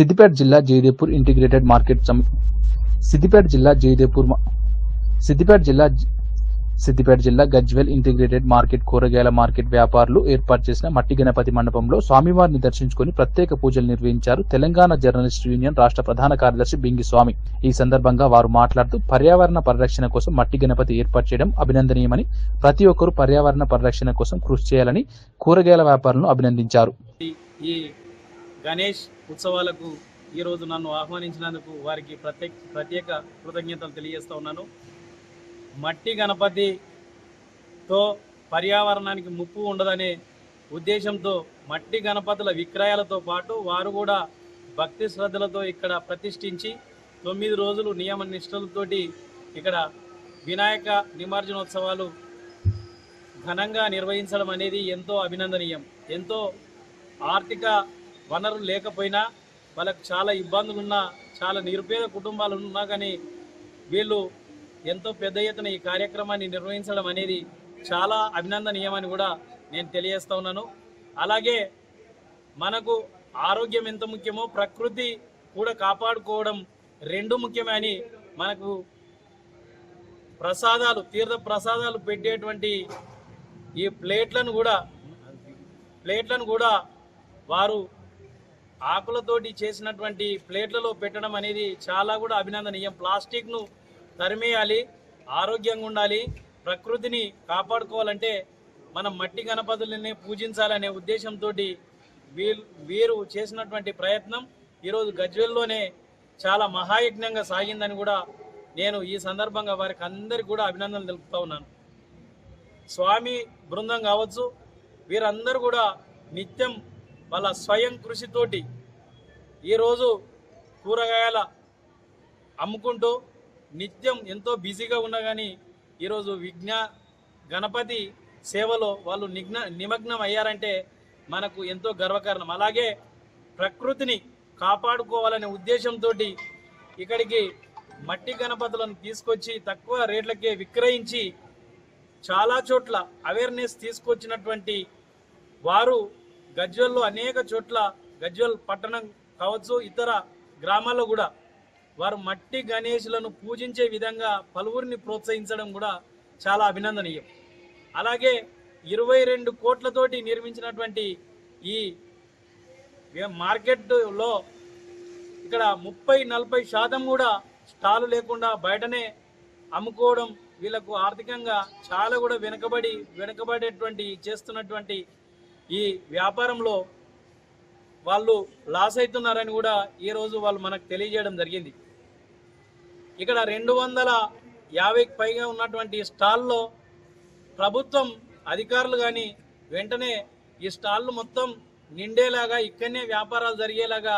సిద్దిపేట జిల్లా Jayadepur integrated market సమ్ సిద్దిపేట జిల్లా జయదేపూర్ సిద్దిపేట జిల్లా సిద్దిపేట జిల్లా గజ్వెల్ ఇంటిగ్రేటెడ్ మార్కెట్ కూరగాయల మార్కెట్ వ్యాపారులు ఏర్పాటు చేసిన మట్టి గణపతి మండపంలో స్వామివారిని దర్శించుకొని ప్రత్యేక పూజలు నిర్వహించారు తెలంగాణ జర్నలిస్ట్ యూనియన్ రాష్ట్ర ప్రధాన కార్యదర్శి బింగి స్వామి. ఈ సందర్భంగా వారు మాట్లాడుతూ పర్యావరణ పరిరక్షణ కోసం మట్టి గణపతి ఏర్పాటు చేయడం అభినందనీయమని ప్రతి ఒక్కరూ పర్యావరణ పరిరక్షణ కోసం కృషి చేయాలని కూరగాయల వ్యాపారులను అభినందించారు. ఈ గణేష్ ఉత్సవాలకు ఈరోజు నన్ను ఆహ్వానించినందుకు వారికి ప్రత్యేక ప్రత్యేక కృతజ్ఞతలు తెలియజేస్తూ ఉన్నాను. మట్టి గణపతితో పర్యావరణానికి ముప్పు ఉండదనే ఉద్దేశంతో మట్టి గణపతుల విక్రయాలతో పాటు వారు కూడా భక్తి శ్రద్ధలతో ఇక్కడ ప్రతిష్ఠించి తొమ్మిది రోజులు నియమ నిష్ఠలతోటి ఇక్కడ వినాయక నిమజ్జనోత్సవాలు ఘనంగా నిర్వహించడం అనేది ఎంతో అభినందనీయం. ఎంతో ఆర్థిక వనరులు లేకపోయినా వాళ్ళకు చాలా ఇబ్బందులు ఉన్నా చాలా నిరుపేద కుటుంబాలు ఉన్నా కానీ వీళ్ళు ఎంతో పెద్ద ఎత్తున ఈ కార్యక్రమాన్ని నిర్వహించడం అనేది చాలా అభినందనీయమని కూడా నేను తెలియజేస్తా ఉన్నాను. అలాగే మనకు ఆరోగ్యం ఎంత ముఖ్యమో ప్రకృతి కూడా కాపాడుకోవడం రెండు ముఖ్యమే అని మనకు ప్రసాదాలు తీర్థ ప్రసాదాలు పెట్టేటువంటి ఈ ప్లేట్లను కూడా ప్లేట్లను కూడా వారు ఆకులతోటి చేసినటువంటి ప్లేట్లలో పెట్టడం అనేది చాలా కూడా అభినందనీయం. ప్లాస్టిక్ను తరిమేయాలి ఆరోగ్యంగా ఉండాలి ప్రకృతిని కాపాడుకోవాలంటే మనం మట్టి గణపతులని పూజించాలనే ఉద్దేశంతో వీరు వీరు చేసినటువంటి ప్రయత్నం ఈరోజు గజ్వెల్లోనే చాలా మహాయజ్ఞంగా సాగిందని కూడా నేను ఈ సందర్భంగా వారికి అందరికి కూడా అభినందనలు తెలుపుతా ఉన్నాను. స్వామి బృందం కావచ్చు వీరందరూ కూడా నిత్యం వాళ్ళ స్వయం కృషితోటి ఈరోజు కూరగాయల అమ్ముకుంటూ నిత్యం ఎంతో బిజీగా ఉన్నా కానీ ఈరోజు విజ్ఞా గణపతి సేవలో వాళ్ళు నిగ్న నిమగ్నం అయ్యారంటే మనకు ఎంతో గర్వకారణం. అలాగే ప్రకృతిని కాపాడుకోవాలనే ఉద్దేశంతో ఇక్కడికి మట్టి గణపతులను తీసుకొచ్చి తక్కువ రేట్లకే విక్రయించి చాలా చోట్ల అవేర్నెస్ తీసుకొచ్చినటువంటి వారు గజ్వల్లో అనేక చోట్ల గజ్వల్ పట్టణం కావచ్చు ఇతర గ్రామాల్లో కూడా వారు మట్టి గణేషులను పూజించే విధంగా పలువురిని ప్రోత్సహించడం కూడా చాలా అభినందనీయం. అలాగే ఇరవై రెండు కోట్లతోటి నిర్మించినటువంటి ఈ మార్కెట్లో ఇక్కడ ముప్పై నలభై శాతం కూడా స్టాలు లేకుండా బయటనే అమ్ముకోవడం వీళ్ళకు ఆర్థికంగా చాలా కూడా వెనుకబడి వెనుకబడేటువంటి చేస్తున్నటువంటి ఈ వ్యాపారంలో వాళ్ళు లాస్ అవుతున్నారని కూడా ఈరోజు వాళ్ళు మనకు తెలియజేయడం జరిగింది. ఇక్కడ రెండు వందల యాభైకి పైగా ఉన్నటువంటి స్టాల్లో ప్రభుత్వం అధికారులు కానీ వెంటనే ఈ స్టాళ్ళు మొత్తం నిండేలాగా ఇక్కడనే వ్యాపారాలు జరిగేలాగా